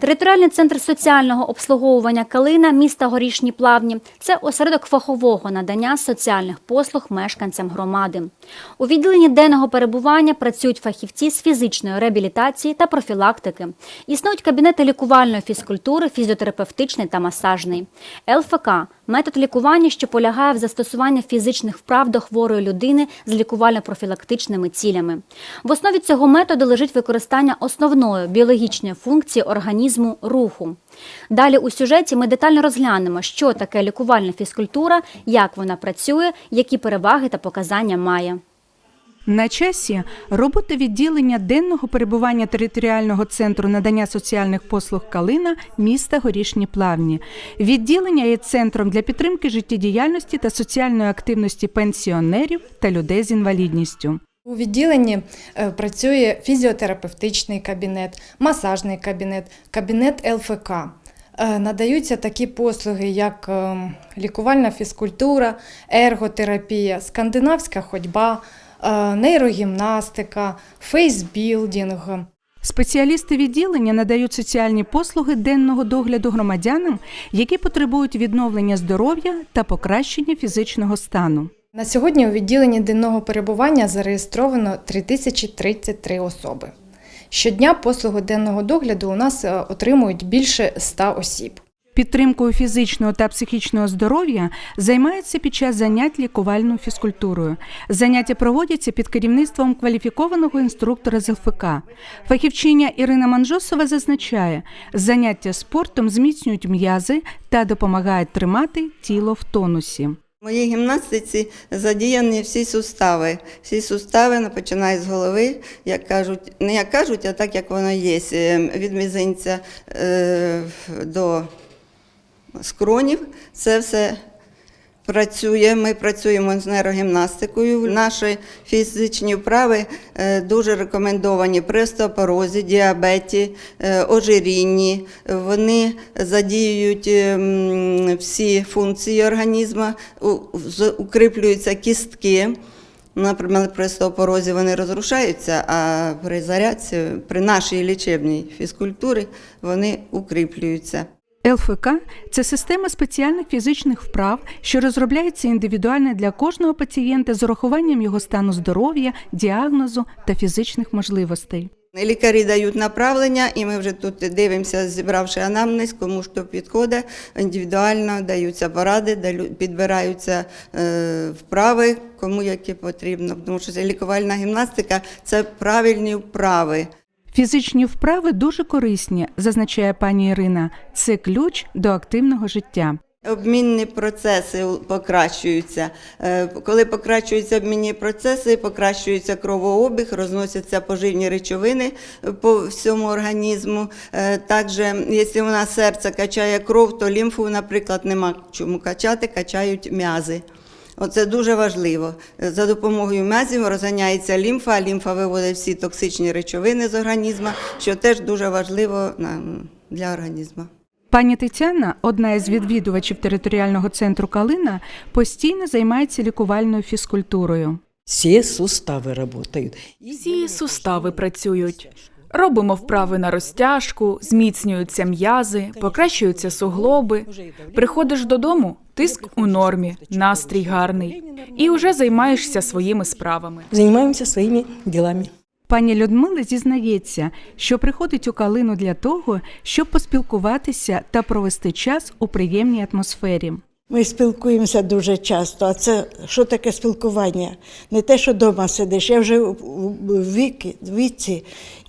Територіальний центр соціального обслуговування Калина міста Горішні Плавні це осередок фахового надання соціальних послуг мешканцям громади. У відділенні денного перебування працюють фахівці з фізичної реабілітації та профілактики. Існують кабінети лікувальної фізкультури, фізіотерапевтичний та масажний. ЛФК метод лікування, що полягає в застосуванні фізичних вправ до хворої людини з лікувально-профілактичними цілями. В основі цього методу лежить використання основної біологічної функції організму руху. Далі у сюжеті ми детально розглянемо, що таке лікувальна фізкультура, як вона працює, які переваги та показання має. На часі робота відділення денного перебування територіального центру надання соціальних послуг Калина міста Горішні Плавні. Відділення є центром для підтримки життєдіяльності та соціальної активності пенсіонерів та людей з інвалідністю. У відділенні е, працює фізіотерапевтичний кабінет, масажний кабінет, кабінет ЛФК. Е, Надаються такі послуги, як е, лікувальна фізкультура, ерготерапія, скандинавська ходьба, нейрогімнастика, фейсбілдинг. Спеціалісти відділення надають соціальні послуги денного догляду громадянам, які потребують відновлення здоров'я та покращення фізичного стану. На сьогодні у відділенні денного перебування зареєстровано 3033 особи. Щодня послугу денного догляду у нас е, отримують більше 100 осіб. Підтримкою фізичного та психічного здоров'я займаються під час занять лікувальною фізкультурою. Заняття проводяться під керівництвом кваліфікованого інструктора з ЛФК. Фахівчиня Ірина Манжосова зазначає, заняття спортом зміцнюють м'язи та допомагають тримати тіло в тонусі. В моїй гімнастиці задіяні всі сустави. Всі сустави, починають з голови, як кажуть, не як кажуть, а так, як воно є. Е, Від мізинця е, до скронів. Це все працює. Ми працюємо з нейрогімнастикою. Наші фізичні вправи е, дуже рекомендовані при остеопорозі, діабеті, е, ожирінні. Вони задіюють е, всі функції організму, укріплюються кістки. Наприклад, при остеопорозі вони розрушаються, а при зарядці, при нашій лічебній фізкультурі вони укріплюються. ЛФК це система спеціальних фізичних вправ, що розробляється індивідуально для кожного пацієнта з урахуванням його стану здоров'я, діагнозу та фізичних можливостей. Лікарі дають направлення, і ми вже тут дивимося, зібравши анамнез, кому що підходить, індивідуально даються поради, підбираються е, вправи, кому які потрібно. Тому що лікувальна гімнастика це правильні вправи. Фізичні вправи дуже корисні, зазначає пані Ірина. Це ключ до активного життя. Обмінні процеси покращуються. Е, Коли покращуються обмінні процеси, покращується кровообіг, розносяться поживні речовини е, по всьому організму. Е, Також, якщо у нас серце качає кров, то лімфу, наприклад, нема чому качати, качають м'язи. Оце дуже важливо. За допомогою м'язів розганяється лімфа, а лімфа виводить всі токсичні речовини з організму, що теж дуже важливо для організму. Пані Тетяна, одна із відвідувачів територіального центру Калина, постійно займається лікувальною фізкультурою. Все суставы работают. Всі сустави працюють. Робимо вправи на розтяжку, зміцнюються м'язи, покращуються суглоби. Приходиш додому, тиск у нормі, настрій гарний, і вже займаєшся своїми справами. Занимаемся своими делами. Пані Людмила зізнається, що приходить у Калину для того, щоб поспілкуватися та провести час у приємній атмосфері. Ми спілкуємося дуже часто. А це що таке спілкування? Не те, що вдома сидиш. Я вже в віці,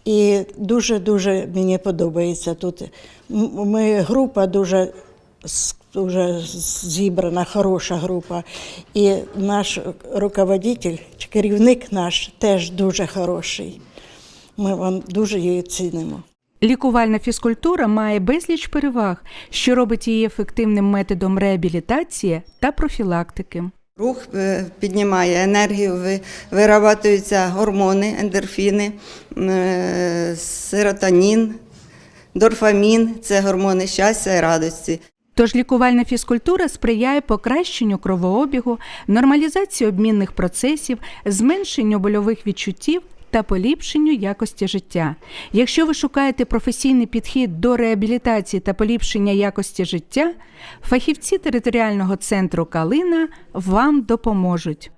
і дуже-дуже мені подобається тут. Ми група дуже, дуже зібрана, хороша група. І наш руководитель, керівник наш теж дуже хороший. Ми вам дуже її цінимо. Лікувальна фізкультура має безліч переваг, що робить її ефективним методом реабілітації та профілактики. Рух е, піднімає енергію, ви- вирабатуються гормони, ендорфіни, е, серотонін, дорфамін це гормони щастя і радості. Тож лікувальна фізкультура сприяє покращенню кровообігу, нормалізації обмінних процесів, зменшенню больових відчуттів та поліпшенню якості життя. Якщо ви шукаєте професійний підхід до реабілітації та поліпшення якості життя, фахівці територіального центру Калина вам допоможуть.